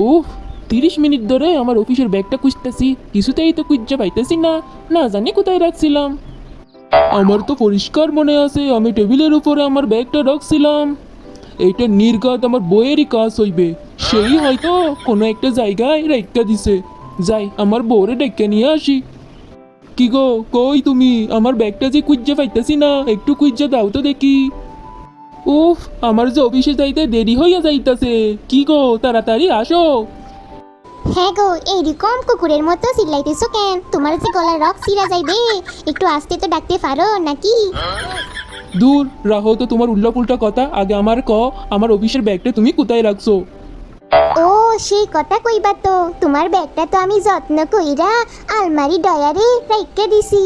উফ তিরিশ মিনিট ধরে আমার অফিসের ব্যাগটা খুঁজতেছি, কিছুতেই তো খুঁজে পাইতেছি না। না জানি কোথায় রাখছিলাম। আমার তো পরিষ্কার মনে আছে, আমি টেবিলের উপরে আমার ব্যাগটা রাখছিলাম। এইটা নির্ঘাত আমার বইয়েরই কাজ হইবে। সেই হয়তো কোনো একটা জায়গায় রেখা দিছে। যাই, আমার বউরে ডেকে নিয়ে আসি। কি গো, কই তুমি? আমার ব্যাগটা যে খুঁজে পাইতেছি না, একটু খুঁজে দাও তো দেখি। উফ আমার যে অফিসে যাইতে দেরি হইয়া যাইতাছে। কি গো তাড়াতাড়ি আসো। হ্যাঁ গো এইরকম কুকুরের মতো চিল্লাইতেছো কেন? তোমার যে গলার রক সিরা যাইবে একটু আসতে তো ডাকতে পারো নাকি? দূর রাহো তো তোমার উল্টা পুল্টা কথা। আগে আমার ক আমার অফিসের ব্যাগটা তুমি কোথায় রাখছো? ও সেই কথা কইবা তো। তোমার ব্যাগটা তো আমি যত্ন কইরা আলমারি ডয়ারে রাইখা দিছি।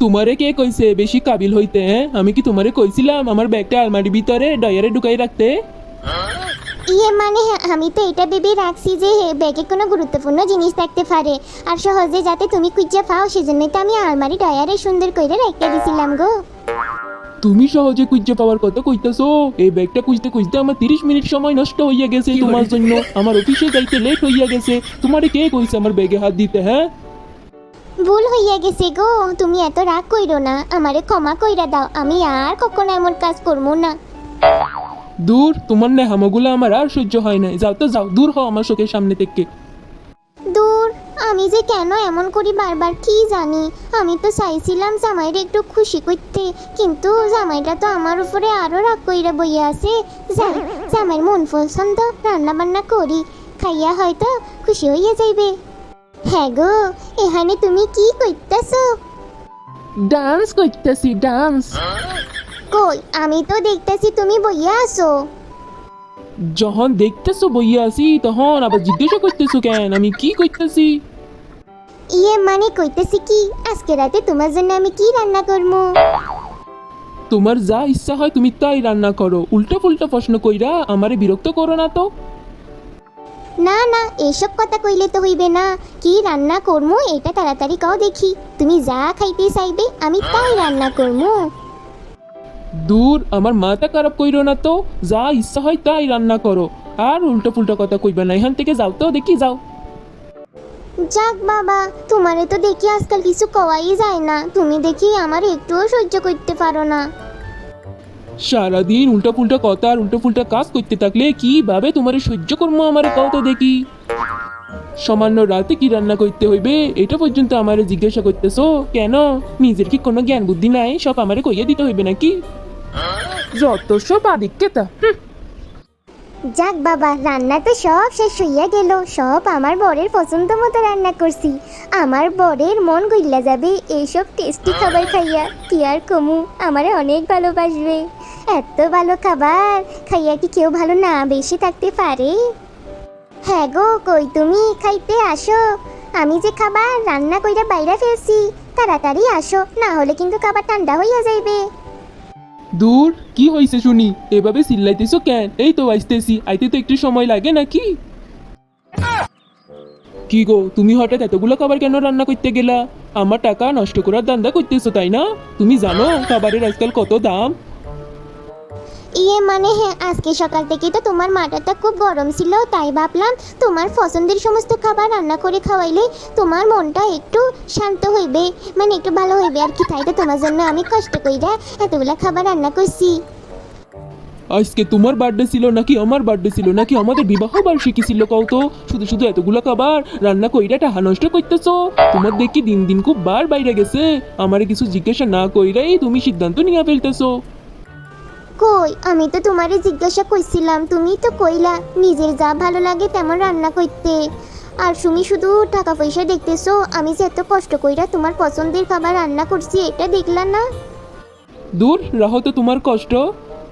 তোমারে কে কইছে বেশি কাবিল হইতে হ্যাঁ? আমি কি তোমারে কইছিলাম আমার ব্যাগটা আলমারির ভিতরে ডয়ারে ঢুকাই রাখতে? ইয়ে মানে হ্যাঁ, আমি তো এটা ভেবে রাখছি যে ব্যাগে কোনো গুরুত্বপূর্ণ জিনিস থাকতে পারে। আর সহজে যাতে তুমি খুঁজে পাও সেজন্যই তো আমি আলমারি ডয়ারে সুন্দর কইরা রাইখা দিছিলাম গো। তুমি সহজে খুঁজে পাওয়ার কথা কইতেছো? এই ব্যাগটা খুঁজতে খুঁজতে আমার তিরিশ মিনিট সময় নষ্ট হইয়া গেছে তোমার জন্য। আমার অফিসে যাইতে লেট হইয়া গেছে। তোমারে কে কইছে আমার ব্যাগে হাত দিতে হ্যাঁ? ভুল হইয়া গেছে গো তুমি এত রাগ কইরো না আমারে ক্ষমা কইরা দাও আমি আর কখনো এমন কাজ করব না। দূর তোমার নেহামাগুলো আমার আর সহ্য হয় না যাও তো যাও দূর হও আমার চোখের সামনে থেকে। দূর আমি যে কেন এমন করি বারবার কি জানি। আমি তো চাইছিলাম জামাইরে একটু খুশি করতে কিন্তু জামাইটা তো আমার উপরে আরও রাগ কইরা বইয়া আছে। যাই জামাইয়ের মন পছন্দ রান্না বান্না করি খাইয়া হয়তো খুশি হইয়া যাইবে। হ্যাঁ গো এখানে তুমি কি কইতাছো ডান্স করতেছি ডান্স কই আমি তো দেখতাছি তুমি বইয়া আছো। যখন দেখতেছো বইয়া আছি তখন আবার জিজ্ঞাসা করতেছো কেন? আমি কি করতেছি? ইয়ে মানে কইতাছি কি আজকে রাতে তোমার জন্য আমি কি রান্না করব তোমার যা ইচ্ছা হয় তুমি তাই রান্না করো। উল্টা ফুল্টা প্রশ্ন কইরা আমারে বিরক্ত করো না তো? না না এসব কথা কইলে তো হইবে না। কি রান্না করমু এটা তাড়াতাড়ি কও দেখি। তুমি যা খাইতে চাইবে আমি তাই রান্না করমু। দূর আমার মাথা খারাপ কইরো না তো। যা ইচ্ছা হয় তাই রান্না করো। আর উল্টো ফুল্টা কথা কইবা না এখান থেকে যাও তো দেখি যাও। যাক বাবা তোমারে তো দেখি আজকাল কিছু কওয়াই যায় না। তুমি দেখি আমার একটুও সহ্য করতে পারো না। সারাদিন উল্টা ফুল্টা কথা আর উল্টা ফুল্টা কাজ করতে থাকলে কীভাবে তোমার সহ্য করব আমার কও তো দেখি। সামান্য রাতে কি রান্না করতে হইবে, এটা পর্যন্ত আমারে জিজ্ঞাসা করতেছো? কেন? নিজের কি কোনো জ্ঞান বুদ্ধি নাই? সব আমারে কইয়া দিতে হইবে নাকি? যত সব আদিক্যতা। যাক বাবা, রান্না তো সব শেষ হইয়া গেল। সব আমার বরের পছন্দ মতো রান্না করছি। আমার বরের মন গইলা যাবে এইসব টেস্টি খাবার খাইয়া। কি আর কমু, আমারে অনেক ভালোবাসবে। এত ভালো খাবার, খাইয়া কি কেউ ভালো না বেশি থাকতে পারে? হ্যাঁ গো, কই তুমি? খাইতে আসো। আমি যে খাবার রান্না কইরা বাইরে ফেলছি, তাড়াতাড়ি আসো, না হলে কিন্তু খাবার ঠান্ডা হইয়া যাইবে। দূর, কি হয়েছে শুনি? এভাবে চিল্লাইতেছো কেন? এই তো আসতেছি, আইতে তো একটু সময় লাগে নাকি? কি গো, তুমি হঠাৎ এতগুলো খাবার কেন রান্না করতে গেলা? আমার টাকা নষ্ট করার দান্দা করতেছো, তাই না? তুমি জানো, খাবারের আজকাল কত দাম। ইয়ে মানে হ্যাঁ আজকে সকাল থেকে তো তোমার মাথাটা খুব গরম ছিল, তাই ভাবলাম তোমার পছন্দের সমস্ত খাবার রান্না করে খাওয়াইলে তোমার মনটা একটু শান্ত হইবে মানে একটু ভালো হইবে আর কি, তাই তো তোমার জন্য আমি কষ্ট কইরা এতগুলা খাবার রান্না করছি। আজকে তোমার বার্থডে ছিল নাকি আমার বার্থডে ছিল নাকি আমাদের বিবাহ বার্ষিকী ছিল কও তো? শুধু শুধু এতগুলো খাবার রান্না কইরা টাহা নষ্ট করতেছো? তোমার দেখি দিন দিন খুব বার বাইরে গেছে, আমারে কিছু জিজ্ঞাসা না কইরাই তুমি সিদ্ধান্ত নিয়ে ফেলতেছো। কই? আমি তো তোমারে জিজ্ঞাসা করছিলাম তুমি তো কইলা নিজের যা ভালো লাগে তেমন রান্না করতে। আর তুমি শুধু টাকা পয়সা দেখতেছো, আমি যে এত কষ্ট কইরা তোমার পছন্দের খাবার রান্না করছি, এটা দেখলা না? দূর, রাহো তো তোমার কষ্ট।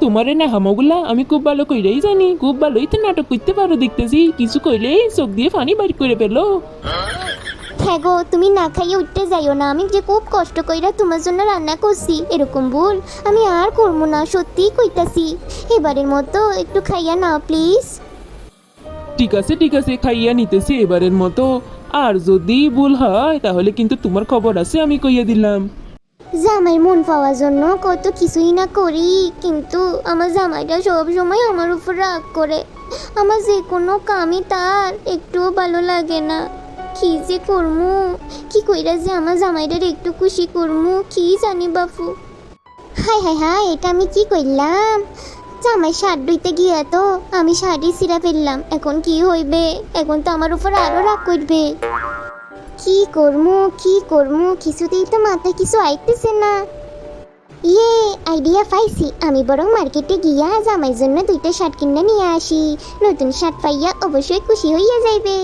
তোমারে না হামাগুলা আমি খুব ভালো কইরাই জানি। খুব ভালোই তো নাটক করতে পারো দেখতেছি। কিছু কইলেই চোখ দিয়ে পানি বাড়ি করে ফেলো। হ্যাঁ গো তুমি না খাইয়ে উঠতে যাইও না। আমি যে খুব কষ্ট কইরা তোমার জন্য রান্না করছি এরকম ভুল আমি আর করব না সত্যিই কইতাছি। এবারের মতো একটু খাইয়া নাও প্লিজ। ঠিক আছে ঠিক আছে খাইয়া নিতেছি এবারের মতো। আর যদি ভুল হয় তাহলে কিন্তু তোমার খবর আছে আমি কইয়া দিলাম। জামাই মন পাওয়ার জন্য কত কিছুই না করি কিন্তু আমার জামাইটা সব সময় আমার উপর রাগ করে। আমার যে কোনো কামই তার একটুও ভালো লাগে না। কি যে করমু? কি কইরা যে আমার জামাইটার একটু খুশি করমু? কি জানি বাপু। হাই হাই হাই এটা আমি কি করলাম জামাই শার্ট ধুইতে গিয়া তো আমি শাড়ি সিরা ফেললাম। এখন কি হইবে? এখন তো আমার উপর আরও রাগ করবে। কি করমু? কি করমু? কিছুতেই তো মাথায় কিছু আইতেছে না। ইয়ে আইডিয়া পাইছি। আমি বরং মার্কেটে গিয়া জামাইয়ের জন্য দুইটা শার্ট কিনে নিয়ে আসি। নতুন শার্ট পাইয়া অবশ্যই খুশি হইয়া যাইবে।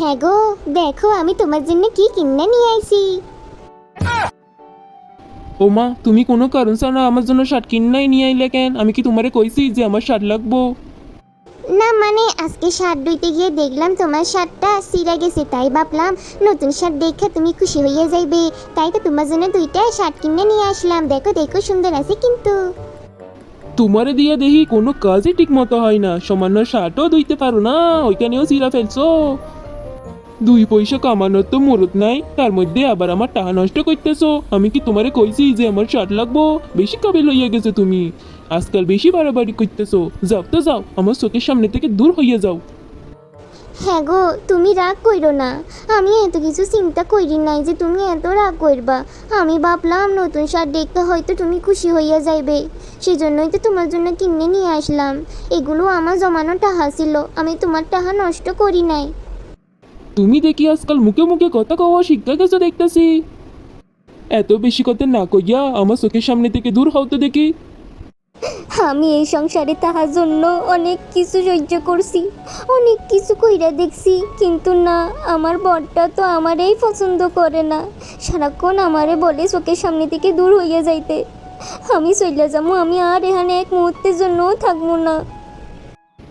হ্যাঁ গো দেখো আমি তোমার জন্য কি কিনে নিয়ে আইছি। ও মা তুমি কোনো কারণ ছাড়া আমার জন্য শার্ট কিনাই নিয়ে আইলে কেন? আমি কি তোমারে কইছি যে আমার শার্ট লাগবো? না মানে আজকে শার্ট ধুইতে গিয়ে দেখলাম তোমার শার্টটা সিরা গেছে তাই ভাবলাম নতুন শার্ট দেখে তুমি খুশি হইয়া যাইবে। তাই তো তোমার জন্য দুইটা শার্ট কিনে নিয়ে আসলাম। দেখো দেখো সুন্দর আছে কিন্তু। তোমারে দিয়া দেখি কোনো কাজই ঠিক মতো হয় না। সামান্য শার্টও ধুইতে পারো না ওইখানেও চিরা ফেলছো। দুই পয়সা কামানোর তো মুরত নাই, তার মধ্যে আবার আমার টাকা নষ্ট করতেছো। আমি কি তোমারে কইছি যে আমার শার্ট লাগবো? বেশি কাবিল হইয়া গেছে তুমি। আজকাল বেশি বাড়াবাড়ি করতেছো। যাও তো যাও, আমার চোখের সামনে থেকে দূর হইয়া যাও। হ্যাঁ গো, তুমি রাগ কইরো না। আমি এত কিছু চিন্তা করি নাই যে তুমি এত রাগ করবা আমি ভাবলাম নতুন শার্ট দেখতে হয়তো তুমি খুশি হইয়া যাইবে। সেজন্যই তো তোমার জন্য কিনে নিয়ে আসলাম। এগুলো আমার জমানো টাহা ছিল। আমি তোমার টাহা নষ্ট করি নাই। তুমি দেখি আজকাল মুখে মুখে কথা কওয়া শিক্ষা গেছো দেখতেছি। এত বেশি কথা না কইয়া আমার চোখের সামনে থেকে দূর হও তো দেখি। আমি এই সংসারে তাহার জন্য অনেক কিছু সহ্য করছি, অনেক কিছু কইরা দেখছি, কিন্তু না, আমার বরটা তো আমারই পছন্দ করে না। সারাক্ষণ আমারে বলে চোখের সামনে থেকে দূর হইয়া যাইতে। আমি চলে যাব আমি আর এখানে এক মুহূর্তের জন্যও থাকব না।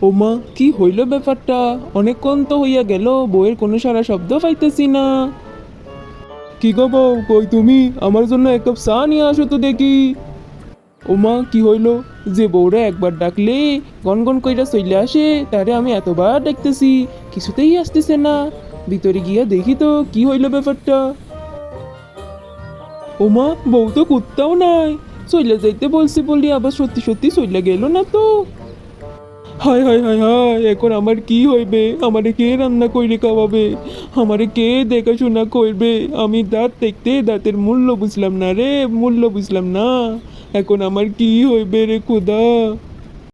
ও মা কি হইল ব্যাপারটা? অনেকক্ষণ তো হইয়া গেল বইয়ের কোনো সারা শব্দ পাইতেছি না। কি গো বউ, কই তুমি? আমার জন্য এক কাপ চা নিয়ে আসো তো দেখি। ও মা কি হইল? যে বউরা একবার ডাকলে গনগন কইরা চলে আসে, তারে আমি এতবার দেখতেছি কিছুতেই আসতেছে না। ভিতরে গিয়া দেখি তো, কি হইল ব্যাপারটা? ও মা বউ তো কুত্তাও নাই। চলে যাইতে বলছি বলি, আবার সত্যি সত্যি চলে গেল না তো? হায় হায় হায় হায়, এখন আমার কি হইবে? আমারে কে রান্না কইরে খাওয়াবে? আমারে কে দেখাশোনা করবে? আমি দাঁত দেখতে দাঁতের মূল্য বুঝলাম না রে, মূল্য বুঝলাম না। এখন আমার কি হইবে রে, খুদা?